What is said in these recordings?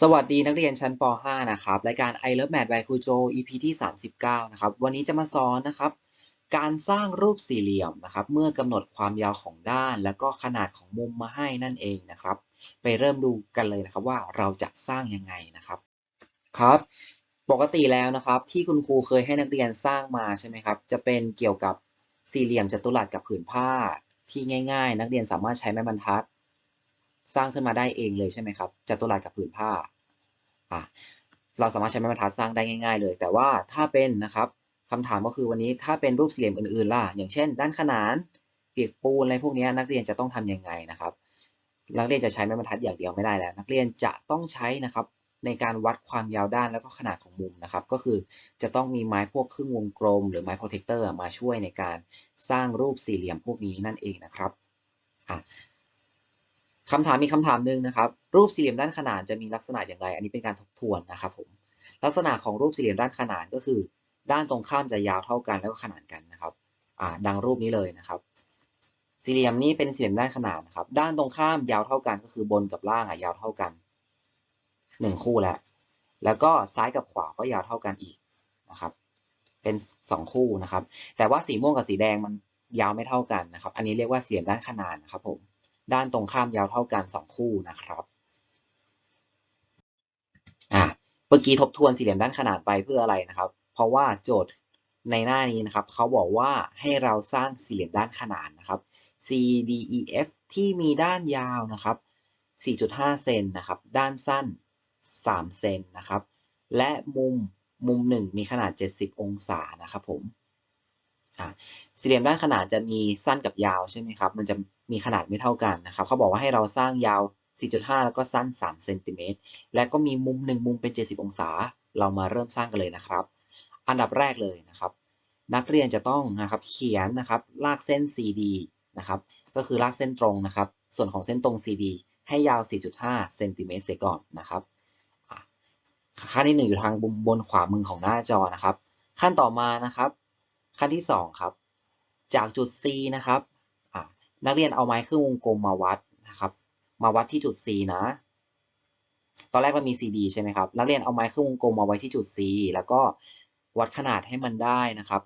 สวัสดีนักเรียนชั้นป .5 นะครับรายการ I Love Math by ครูโจ EP ที่ 39 นะครับ วันนี้จะมาสอนนะครับ การสร้างรูปสี่เหลี่ยมนะครับ เมื่อกำหนดความยาวของด้าน แล้วก็ขนาดของมุมมาให้นั่นเองนะครับ ไปเริ่มดูกันเลยนะครับว่าเราจะสร้างยังไงนะครับ ครับ ปกติแล้วนะครับ ที่คุณครูเคยให้นักเรียนสร้างมาใช่ไหมครับ จะเป็นเกี่ยวกับสี่เหลี่ยมจัตุรัสกับผืนผ้าที่ง่าย ๆ นักเรียนสามารถใช้ไม้บรรทัด สร้างขึ้นมาได้เองเลยใช่ไหมครับจัตุรัสกับผืนผ้าอะเราสามารถใช้ไม้บรรทัดสร้างได้ง่ายๆเลย แต่ว่าถ้าเป็นนะครับคำถามก็คือวันนี้ถ้าเป็นรูปสี่เหลี่ยมอื่นๆล่ะ อย่างเช่น ด้านขนานเปียกปูนอะไรพวกนี้นักเรียนจะต้องทำยังไงนะครับ นักเรียนจะใช้ไม้บรรทัดอย่างเดียวไม่ได้แล้ว นักเรียนจะต้องใช้นะครับในการวัดความยาวด้านแล้วก็ขนาดของมุมนะครับ ก็คือจะต้องมีไม้พวกครึ่งวงกลม หรือไม้โปรเทคเตอร์มาช่วยในการสร้างรูปสี่เหลี่ยมพวกนี้นั่นเองนะครับอะ คำถามมีคำถามหนึ่งนะครับ รูปสี่เหลี่ยมด้านขนานจะมีลักษณะอย่างไร อันนี้เป็นการทบทวนนะครับผมลักษณะของรูปสี่เหลี่ยมด้านขนานก็คือ ด้านตรงข้ามจะยาวเท่ากันแล้วก็ขนานกันนะครับอ่าดังรูปนี้เลยนะครับ สี่เหลี่ยมนี้เป็นสี่เหลี่ยมด้านขนานนะครับ ด้านตรงข้ามยาวเท่ากันก็คือบนกับล่างอะยาวเท่ากันหนึ่งคู่แล้วแล้วก็ซ้ายกับขวาก็ยาวเท่ากันอีกนะครับ เป็นสองคู่นะครับ แต่ว่าสีม่วงกับสีแดงมันยาวไม่เท่ากันนะครับ อันนี้เรียกว่าสี่เหลี่ยมด้านขนานนะครับผม ด้านตรงข้ามยาวเท่ากันสองคู่นะครับอ่าเมื่อกี้ทบทวนสี่เหลี่ยมด้านขนานไปเพื่ออะไรนะครับ เพราะว่าโจทย์ในหน้านี้นะครับเขาบอกว่าให้เราสร้างสี่เหลี่ยมด้านขนานนะครับ CDEF ที่มีด้านยาวนะครับ 4.5 เซนนะครับ ด้านสั้น 3 เซนนะครับ และมุมมุม 1 มีขนาด 70 องศานะครับผม อ่าสี่เหลี่ยมด้านขนานจะมีสั้นกับยาวใช่ไหมครับ มันจะมีขนาดไม่เท่ากันนะครับ เขาบอกว่าให้เราสร้างยาว 4.5 แล้วก็สั้น 3 เซนติเมตร และก็มีมุม 1 มุมเป็น 70 องศา เรามาเริ่มสร้างกันเลยนะครับ อันดับแรกเลยนะครับ นักเรียนจะต้องนะครับเขียนนะครับลากเส้น CD นะครับ ก็คือลากเส้นตรงนะครับ ส่วนของเส้นตรง CD ให้ยาว 4.5 เซนติเมตรเสียก่อนนะครับขั้นที่หนึ่งอยู่ทางบนขวามือของหน้าจอนะครับ ขั้นต่อมานะครับ ขั้นที่สองครับ จากจุด C นะครับนักเรียนเอาไม้ครึ่งวงกลมมาวัดนะครับ มาวัดที่จุด C นะ ตอนแรกเรามี CD ใช่ไหมครับ นักเรียนเอาไม้ครึ่งวงกลมมาไว้ที่จุด C แล้วก็วัดขนาดให้มันได้นะครับ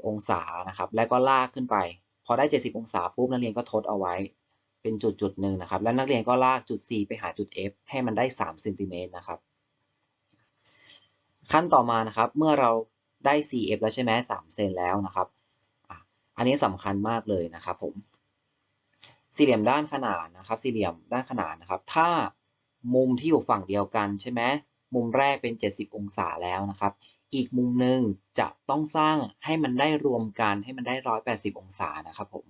70 องศานะครับ แล้วก็ลากขึ้นไป พอได้ 70 องศาปุ๊บนักเรียนก็ทดเอาไว้ เป็นจุดจุดหนึ่งนะครับ แล้วนักเรียนก็ลากจุด C ไปหาจุด F ให้มันได้3เซนติเมตรนะครับ ขั้นต่อมานะครับ เมื่อเรา ได้ CF แล้วใช่ไหม3เซนแล้วนะครับอันนี้สำคัญมากเลยนะครับผมสี่เหลี่ยมด้านขนานนะครับ สี่เหลี่ยมด้านขนานนะครับ ถ้ามุมที่อยู่ฝั่งเดียวกันใช่ไหมมุมแรกเป็น 70 องศาแล้วนะครับ อีกมุมหนึ่งจะต้องสร้างให้มันได้รวมกันให้มันได้ 180 องศานะครับผม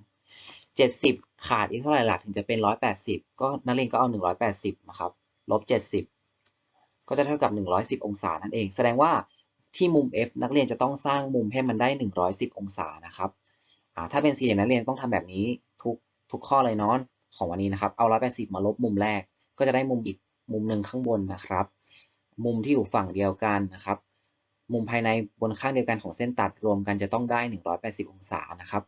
70 ขาดอีกเท่าไหร่ล่ะถึงจะเป็น 180 ก็นักเรียนก็เอา 180 นะครับ ลบ 70 ก็จะเท่ากับ 110 องศานั่นเอง แสดงว่า ที่มุม F นักเรียนจะต้องสร้างมุมให้มันได้ 110 องศานะครับถ้าเป็นสี่เหลี่ยมนักเรียนต้องทำแบบนี้ทุกทุกข้อเลยเนาะของวันนี้นะครับเอา180มาลบมุมแรก ก็จะได้มุมอีกมุมหนึ่งข้างบนนะครับ มุมที่อยู่ฝั่งเดียวกันนะครับ มุมภายในบนข้างเดียวกันของเส้นตัดรวมกันจะต้องได้ 180 องศานะครับ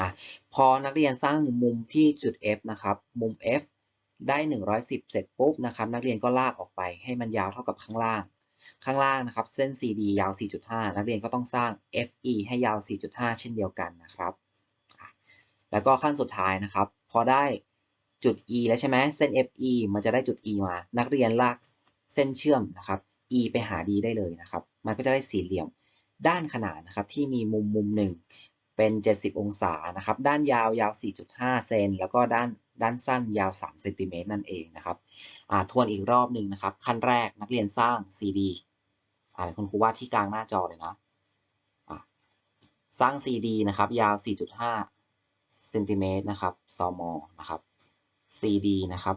อะพอนักเรียนสร้างมุมที่จุด F นะครับ มุม F ได้ 110 เสร็จปุ๊บนะครับ นักเรียนก็ลากออกไปให้มันยาวเท่ากับข้างล่าง ข้างล่างนะครับ เส้น CD ยาว 4.5 นักเรียนก็ต้องสร้าง FE ให้ยาว 4.5 เช่นเดียวกันนะครับ แล้วก็ขั้นสุดท้ายนะครับ พอได้จุด E แล้วใช่ไหมเส้น FE มันจะได้จุด E มา นักเรียนลากเส้นเชื่อมนะครับ E ไปหา D ได้เลยนะครับ มันก็จะได้สี่เหลี่ยมด้านขนานนะครับที่มีมุมมุมหนึ่งเป็น 70 องศานะครับ ด้านยาวยาว 4.5 เซน แล้วก็ด้านด้านสั้นยาว 3 เซนติเมตรนั่นเองนะครับทวนอีกรอบหนึ่งนะครับ ขั้นแรกนักเรียนสร้าง CD อ่าคุณครูวาดที่กลางหน้าจอเลยนะสร้าง CD นะครับ ยาว 4.5เซนติเมตรนะครับซมนะครับ CD นะครับ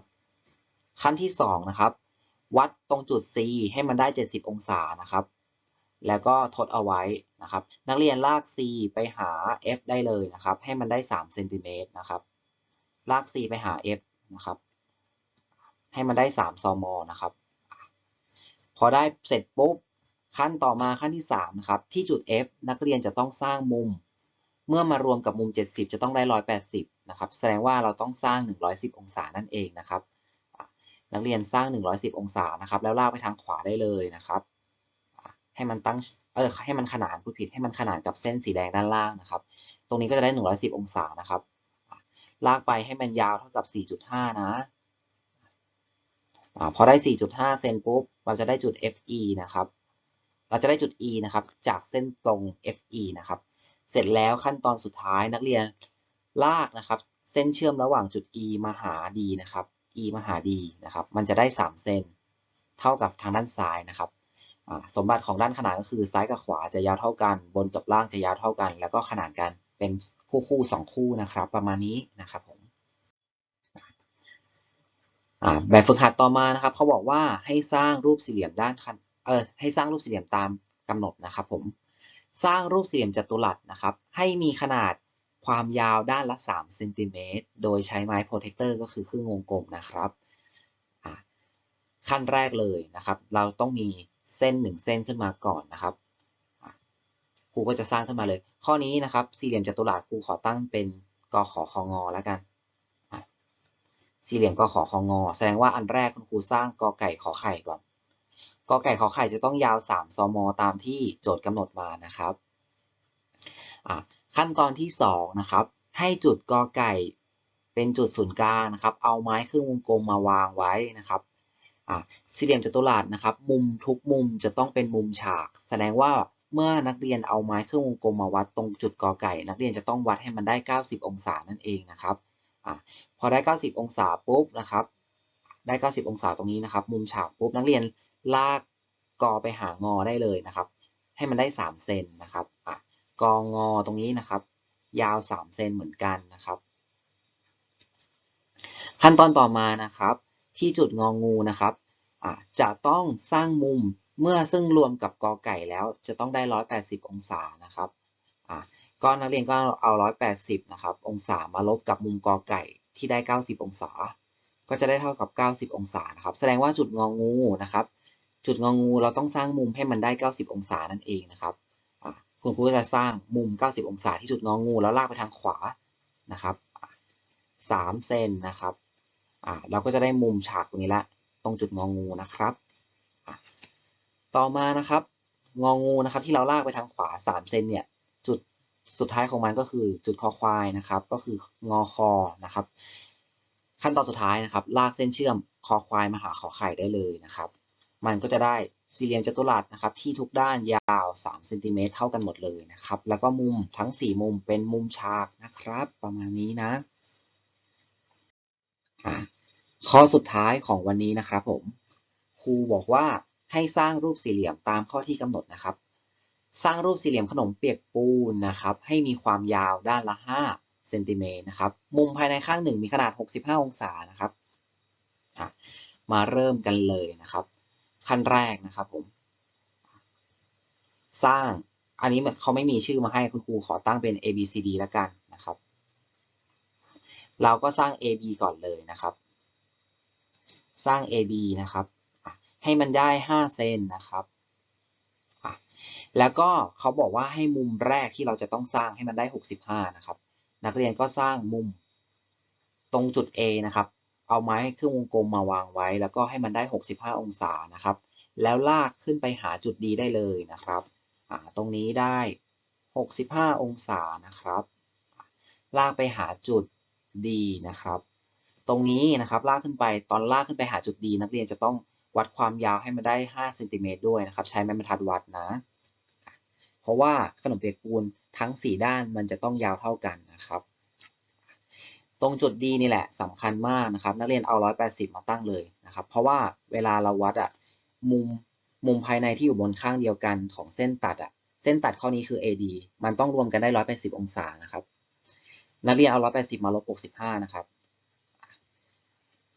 ขั้นที่ 2 นะครับ วัดตรงจุด C ให้มันได้ 70 องศานะครับ แล้วก็ทดเอาไว้นะครับ นักเรียนลาก C ไปหา F ได้เลยนะครับ ให้มันได้ 3 เซนติเมตรนะครับ ลาก C ไปหา F นะครับ ให้มันได้ 3ซมนะครับ พอได้เสร็จปุ๊บ ขั้นต่อมาขั้นที่3นะครับที่จุด F นักเรียนจะต้องสร้างมุม เมื่อมารวมกับมุม 70 จะต้องได้ 180 นะครับ แสดงว่าเราต้องสร้าง 110 องศานั่นเองนะครับ นักเรียนสร้าง 110 องศานะครับ แล้วลากไปทางขวาได้เลยนะครับ ให้มันตั้งเออให้มันขนานพูดผิดให้มันขนานกับเส้นสีแดงด้านล่างนะครับ ตรงนี้ก็จะได้ 110 องศานะครับลากไปให้มันยาวเท่ากับ 4.5 นะอ่าพอได้ 4.5 เซนปุ๊บเราจะได้จุด FE นะครับ เราจะได้จุด E นะครับ จากเส้นตรง FE นะครับ เสร็จแล้วขั้นตอนสุดท้ายนักเรียนลากนะครับ เส้นเชื่อมระหว่างจุด E มาหา D นะครับ E มาหา D นะครับ มันจะได้ 3เซนเท่ากับทางด้านซ้ายนะครับสมบัติของด้านขนานก็คือซ้ายกับขวาจะยาวเท่ากัน บนกับล่างจะยาวเท่ากัน แล้วก็ขนานกันเป็นคู่คู่สองคู่นะครับ ประมาณนี้นะครับผมแบบฝึกหัดต่อมานะครับเขาบอกว่าให้สร้างรูปสี่เหลี่ยมด้านคัน เออให้สร้างรูปสี่เหลี่ยมตามกำหนดนะครับผมสร้างรูปสี่เหลี่ยมจัตุรัสนะครับ ให้มีขนาดความยาวด้านละ3เซนติเมตรโดยใช้ไม้โปรเทคเตอร์ก็คือครึ่งวงกลมนะครับขั้นแรกเลยนะครับ เราต้องมีเส้นหนึ่งเส้นขึ้นมาก่อนนะครับครูก็จะสร้างขึ้นมาเลย ข้อนี้นะครับ สี่เหลี่ยมจัตุรัสครูขอตั้งเป็นกขอคงอแล้วกันสี่เหลี่ยมกขอคงอแสดงว่าอันแรกคุณครูสร้างกไก่ขอไข่ก่อน กอไก่ขอไข่จะต้องยาว 3 ซม ตามที่โจทย์กำหนดมานะครับ ขั้นตอนที่ 2 นะครับ ให้จุดกอไก่เป็นจุดศูนย์กลางนะครับ เอาไม้ครึ่งวงกลมมาวางไว้นะครับสี่เหลี่ยมจัตุรัสนะครับ มุมทุกมุมจะต้องเป็นมุมฉาก แสดงว่าเมื่อนักเรียนเอาไม้ครึ่งวงกลมมาวัดตรงจุดกอไก่ นักเรียนจะต้องวัดให้มันได้ 90 องศานั่นเองนะครับอพอได้ 90 องศาปุ๊บนะครับ ได้ 90 องศาตรงนี้นะครับ มุมฉากปุ๊บนักเรียน ลากกอไปหางอได้เลยนะครับ ให้มันได้ 3 เซนนะครับอะกองอตรงนี้นะครับ ยาว 3 เซนเหมือนกันนะครับ ขั้นตอนต่อมานะครับ ที่จุดงองูนะครับอะจะต้องสร้างมุมเมื่อซึ่งรวมกับกอไก่แล้วจะต้องได้ 180 องศานะครับอะก็นักเรียนก็เอา 180 นะครับ องศามาลบกับมุมกอไก่ที่ได้ 90 องศา ก็จะได้เท่ากับ 90 องศานะครับ แสดงว่าจุดงองูนะครับ จุดงองูเราต้องสร้างมุมให้มันได้ 90 องศานั่นเองนะครับคุณครูจะสร้างมุม 90 องศาที่จุดงองูแล้วลากไปทางขวานะครับ3เซนนะครับเราก็จะได้มุมฉากตรงนี้ละ ตรงจุดงองูนะครับ ต่อมานะครับ งองูนะครับที่เราลากไปทางขวา 3 เซนเนี่ยจุดสุดท้ายของมันก็คือจุดคอควายนะครับ ก็คืองอคอนะครับ ขั้นตอนสุดท้ายนะครับ ลากเส้นเชื่อมคอควายมาหาขอไข่ได้เลยนะครับ มันก็จะได้สี่เหลี่ยมจัตุรัสนะครับที่ทุกด้านยาว3เซนติเมตรเท่ากันหมดเลยนะครับแล้วก็มุมทั้ง 4 มุมเป็นมุมฉากนะครับ ประมาณนี้นะข้อสุดท้ายของวันนี้นะครับผมครูบอกว่าให้สร้างรูปสี่เหลี่ยมตามข้อที่กำหนดนะครับ สร้างรูปสี่เหลี่ยมขนมเปียกปูนนะครับ ให้มีความยาวด้านละ 5 เซนติเมตรนะครับ มุมภายในข้างหนึ่งมีขนาด 65 องศานะครับ มาเริ่มกันเลยนะครับ ขั้นแรกนะครับผม สร้างอันนี้เขาไม่มีชื่อมาให้คุณครูขอตั้งเป็น A B C D แล้วกันนะครับ เราก็สร้าง A B ก่อนเลยนะครับ สร้าง A B นะครับ ให้มันได้ 5 เซนนะครับ แล้วก็เขาบอกว่าให้มุมแรกที่เราจะต้องสร้างให้มันได้ 65 นะครับ นักเรียนก็สร้างมุมตรงจุด A นะครับ เอาไม้เครื่องวงกลมมาวางไว้ แล้วก็ให้มันได้ 65 องศานะครับ แล้วลากขึ้นไปหาจุดดีได้เลยนะครับตรงนี้ได้ 65 องศานะครับ ลากไปหาจุดดีนะครับ ตรงนี้นะครับลากขึ้นไปตอนลากขึ้นไปหาจุดดีนักเรียนจะต้องวัดความยาวให้มันได้ 5 เซนติเมตรด้วยนะครับ ใช้ไม้บรรทัดวัดนะ เพราะว่าขนมเปียกปูนทั้ง 4 ด้านมันจะต้องยาวเท่ากันนะครับ ตรงจุดดีนี่แหละสำคัญมากนะครับ นักเรียนเอา 180 มาตั้งเลยนะครับ เพราะว่าเวลาเราวัดอะมุมมุมภายในที่อยู่บนข้างเดียวกันของเส้นตัดอะเส้นตัดข้อนี้คือ AD มันต้องรวมกันได้ 180 องศานะครับ นักเรียนเอา 180 มาลบ 65 นะครับ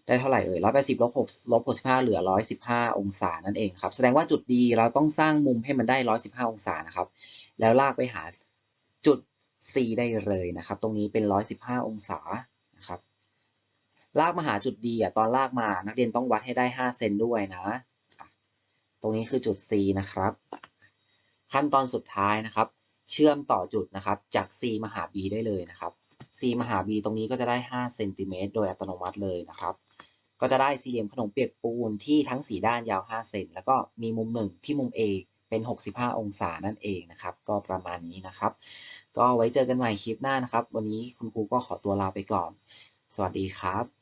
ได้เท่าไหร่เอ่ย 180ลบ6ลบ65 เหลือ 115 องศานั่นเองครับ แสดงว่าจุดดีเราต้องสร้างมุมให้มันได้ 115 องศานะครับ แล้วลากไปหาจุด C ได้เลยนะครับ ตรงนี้เป็น 115 องศา ครับ ลากมาหาจุดดีอะตอนลากมานักเรียนต้องวัดให้ได้ 5 เซนด้วยนะ ตรงนี้คือจุด C นะครับ ขั้นตอนสุดท้ายนะครับ เชื่อมต่อจุดนะครับ จาก C มาหา B ได้เลยนะครับ C มาหา B ตรงนี้ก็จะได้5เซนติเมตรโดยอัตโนมัติเลยนะครับก็จะได้สี่เหลี่ยมขนมเปียกปูนที่ทั้งสีด้านยาว 5 เซนแล้วก็มีมุมหนึ่งที่มุม A เป็น 65 องศานั่นเองนะครับ ก็ประมาณนี้นะครับ ก็ไว้เจอกันใหม่คลิปหน้านะครับ วันนี้คุณครูก็ขอตัวลาไปก่อน สวัสดีครับ